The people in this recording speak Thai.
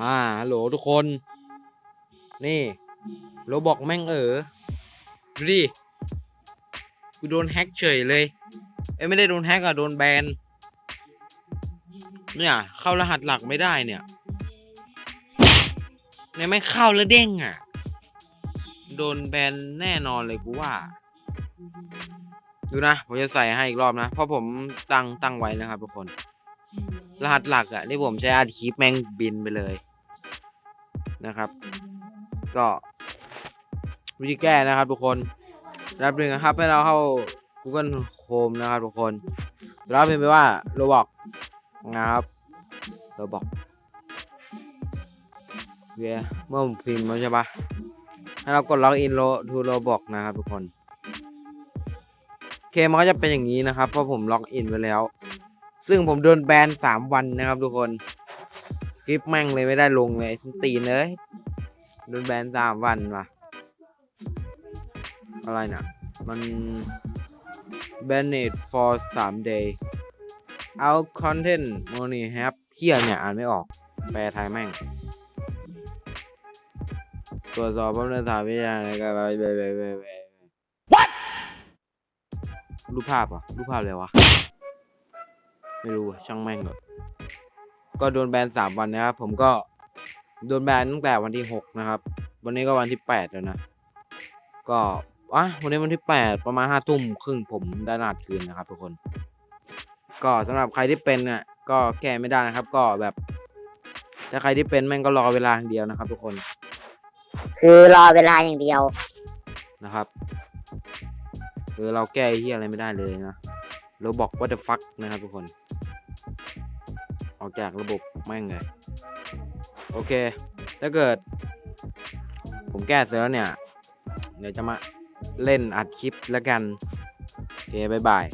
อ่าฮัลโหลทุกคน นี่โรบอกแม่งเออดูดิกูโดนแฮ็กเฉยเลย เอ้ยไม่ได้โดนแฮ็กอะโดนแบน เนี่ย เข้ารหัสหลักไม่ได้เนี่ย เนี่ยไม่เข้าแล้วเด้งอะโดนแบนแน่นอนเลยกูว่า ดูนะ ผมจะใส่ให้อีกรอบนะ เพราะผมตั้งตั้งไว้นะครับทุกคน รหัสหลักอะที่ผมใช้อัดคลิปแม่งบินไปเลยนะครับ ก็วิธีแก้นะครับทุกคนรับหนึ่งนะครับให้เราเข้า Google Chrome นะครับทุกคนแล้วพิมพ์ไปว่า Roblox นะครับ Roblox เวียเมื่อผมพิมพ์แล้วใช่ปะให้เรากดล็อกอินโลทูโรบอกนะครับทุกคนโอเคมันก็จะเป็นอย่างนี้นะครับ เพราะผมล็อกอินไว้แล้ว ซึ่งผมโดนแบนสามวันนะครับทุกคน คลิปแม่งเลยไม่ได้ลงเลยสตีนเลยโดนแบนสามวันว่ะ อะไรนะมัน banned for 3 day out content money have เฮียเนี่ย อ่านไม่ออก แปลไทยแม่ง ตรวจสอบพร้อมเดินทางวิทยาในการไปไปไปไปไป What รูปภาพอะรูปภาพอะไรวะ ไม่รู้อะช่างแม่งเถอะก็โดนแบนสามวันนะครับ ผมก็โดนแบนตั้งแต่วันที่หกนะครับ วันนี้ก็วันที่แปดแล้วนะ ก็อะวันนี้วันที่แปดประมาณห้าทุ่มครึ่งผมได้รหัสคืนนะครับ ทุกคน ก็สำหรับใครที่เป็นเนี่ยก็แก้ไม่ได้นะครับ ก็แบบ ถ้าใครที่เป็นแม่งก็รอเวลาอย่างเดียวนะครับ ทุกคน คือรอเวลาอย่างเดียวนะครับคือเราแก้ไอ้เฮียอะไรไม่ได้เลยนะเราบอกว่า the fuck นะครับทุกคนอ อกจากระบบแม่งเลยโอเค ถ้าเกิด ผมแก้เสร็จแล้วเนี่ย เดี๋ยวจะมาเล่นอัดคลิปแล้วกัน โอเค บ๊ายบาย